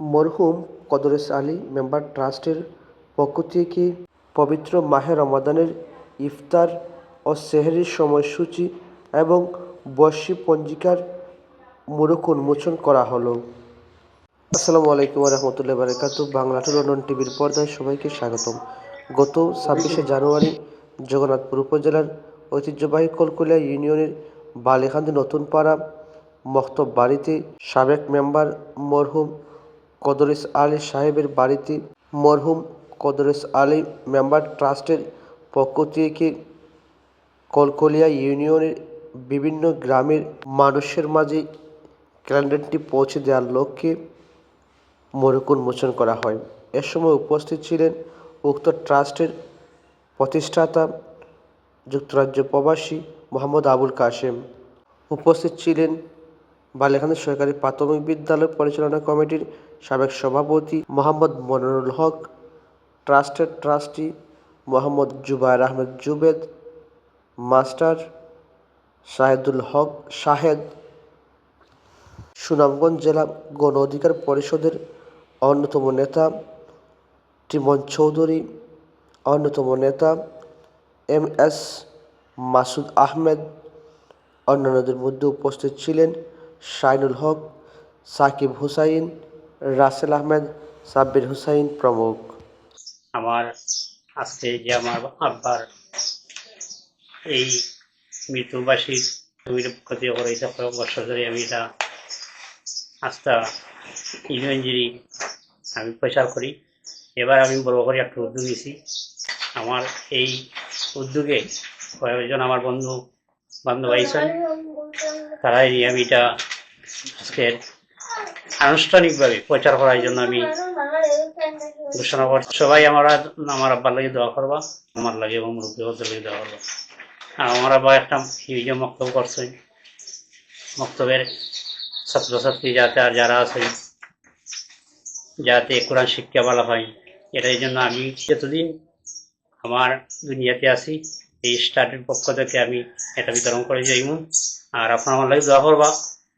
মরহুম কদরেস আলী মেম্বার ট্রাস্টের পক্ষ থেকে পবিত্র মাহে রমাদানের ইফতার ও সেহরির সময়সূচি এবং বর্ষি পঞ্জিকার মোড়ক উন্মোচন করা হলো। আসসালামু আলাইকুম রহমতুল্লাহ বারকাত। বাংলা লন্ডন টিভির পর্দায় সবাইকে স্বাগতম। গত ছাব্বিশে জানুয়ারি জগন্নাথপুর উপজেলার ঐতিহ্যবাহী কলকুলিয়া ইউনিয়নের বালিখান্দি নতুন পাড়া মক্তব বাড়িতে সাবেক মেম্বার মরহুম কদরেস আলী সাহেবের বাড়িতে মরহুম কদরেস আলী মেম্বার ট্রাস্টের পক্ষ থেকে কলকলিয়া ইউনিয়নের বিভিন্ন গ্রামের মানুষের মাঝে ক্যালেন্ডারটি পৌঁছে দেওয়ার লক্ষ্যে মোড়ক উন্মোচন করা হয়। এ সময় উপস্থিত ছিলেন উক্ত ট্রাস্টের প্রতিষ্ঠাতা, যুক্তরাজ্য প্রবাসী মোহাম্মদ আবুল কাশেম। উপস্থিত ছিলেন বালিখান্দি সরকারি প্রাথমিক বিদ্যালয় পরিচালনা কমিটির সাবেক সভাপতি মোহাম্মদ মনিরুল হক ট্রাস্টের ট্রাস্টি মোহাম্মদ জুবায়ের আহমেদ জুবেদ, মাস্টার শাহেদুল হক শাহেদ সুনামগঞ্জ জেলা গণ অধিকার পরিষদের অন্যতম নেতা টিমন চৌধুরী, অন্যতম নেতা এম এস মাসুদ আহমেদ, অন্যান্যদের মধ্যে উপস্থিত ছিলেন শাইনুল হক, সাকিব হুসাইন, রাসেল আহমেদ, সাব্বির হুসাইন প্রমুখ। আমার আজকে যে আমার আব্বার এই মৃত্যুবাসীর জমির ক্ষতি করে এটা কয়েক বছর ধরে আমি এটা আস্থা ইঞ্জিনিয়ারি আমি প্রচার করি। এবার আমি বড় করে একটা উদ্যোগ নিয়েছি। আমার এই উদ্যোগে কয়েকজন আমার বন্ধু বান্ধব আইসন তারাই আমি এটা আজকের আনুষ্ঠানিকভাবে প্রচার করার জন্য আমি ঘোষণা করছি। সবাই আমরা, আমার আব্বার লাগে দোয়া করবা, আমার লাগে এবং মুরব্বী লাগে দোয়া করবা। আর আমার আব্বা একটা হিউজ মক্তব করছেন। মক্তবের ছাত্রছাত্রী যাতে আর যারা আছে, যাতে কোরআন শিক্ষা বলা হয় এটার জন্য আমি যতদিন আমার দুনিয়াতে আছি, এই স্টার্টের পক্ষ থেকে আমি এটা বিতরণ করে যাইব আর আপনার আমার লাগে দোয়া করবা।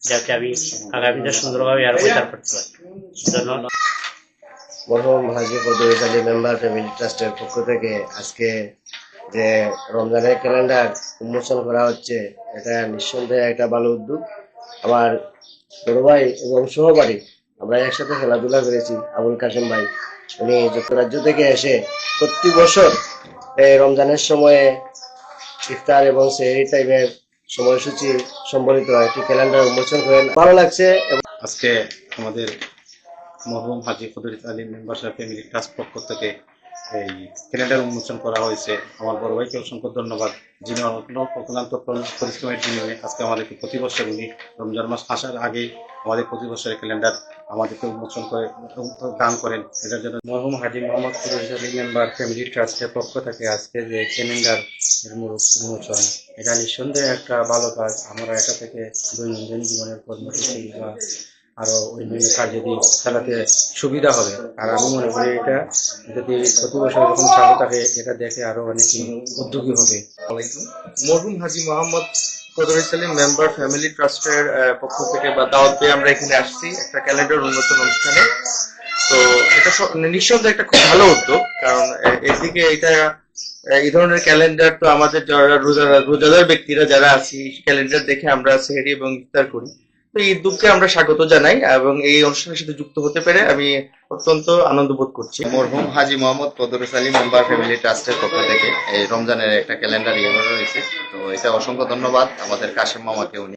যাতে আমি আগামীতে সুন্দরভাবে আরও প্রচার করতে পারি ধন্যবাদ হাজি কদরুল আলী মেম্বার ফ্যামিলি ট্রাস্টের পক্ষ থেকে আজকে যে রমজানের ক্যালেন্ডার উন্মোচন করা হচ্ছে, এটা নিঃসন্দেহে একটা ভালো উদ্যোগ। আমার বড় ভাই এবং সহবাড়ি আমরা একসাথে খেলাধুলা করেছি, আবুল কাসেম ভাই। উনি যুক্তরাজ্য থেকে এসে প্রতি বছর এই রমজানের সময়ে ইফতার এবং সেহরি টাইমের সময়সূচি সম্বলিত একটি ক্যালেন্ডার উন্মোচন করেন। ভালো লাগছে আজকে আমাদের মরহুম হাজি কদরিত আলী মেম্বার সাহেব ফ্যামিলি ট্রাস্ট পক্ষ থেকে এই ক্যালেন্ডার উন্মোচন করা হয়েছে। আমার বড় ভাইকে অসংখ্য ধন্যবাদ। যিনি অক্লান্ত পরিশ্রমের বিনিময়ে আজকে আমাদেরকে প্রতি বছর উনি রমজান মাস আসার আগে আমাদের প্রতি বছরের ক্যালেন্ডার আমাদেরকে উন্মোচন করে দান করেন। এটার জন্য মরহুম হাজি মোহাম্মদ ফিরোজ মেম্বার ফ্যামিলি ট্রাস্টের পক্ষ থেকে আজকে যে ক্যালেন্ডার উন্মোচন, এটা নিঃসন্দেহে একটা ভালো কাজ। আমরা এটা থেকে দৈনন্দিন জীবনের কর্মসূচি বা আরও অন্যান্য কাজ যদি চালাতে সুবিধা হবে। আর আমি মনে করি এটা যদি প্রতি বছর এরকম চালু থাকে, এটা দেখে আরও অনেকে উদ্যোগী হবে। মরহুম হাজি মোহাম্মদ কদর মেম্বার ফ্যামিলি ট্রাস্টের পক্ষ থেকে বা দাওয়াত পেয়ে আমরা এখানে আসছি একটা ক্যালেন্ডার উন্মোচন অনুষ্ঠানে। তো এটা নিঃসন্দেহে একটা খুব ভালো উদ্যোগ, কারণ এদিকে এটা এই ধরনের ক্যালেন্ডার তো আমাদের যারা রোজা- রোজাদার ব্যক্তিরা যারা আছি, ক্যালেন্ডার দেখে আমরা সেহরি এবং ইফতার করি। তো এই উদ্যোগকে আমরা স্বাগত জানাই এবং এই অনুষ্ঠানের সাথে যুক্ত হতে পেরে আমি অত্যন্ত আনন্দ বোধ করছি। মরহুম হাজি মোহাম্মদ কদরুস আলী মেম্বার ফ্যামিলি ট্রাস্টের পক্ষ থেকে। এই রমজানের একটা ক্যালেন্ডার ইয়ে রয়েছে তো এটা অসংখ্য ধন্যবাদ আমাদের কাশেম মামাকে উনি।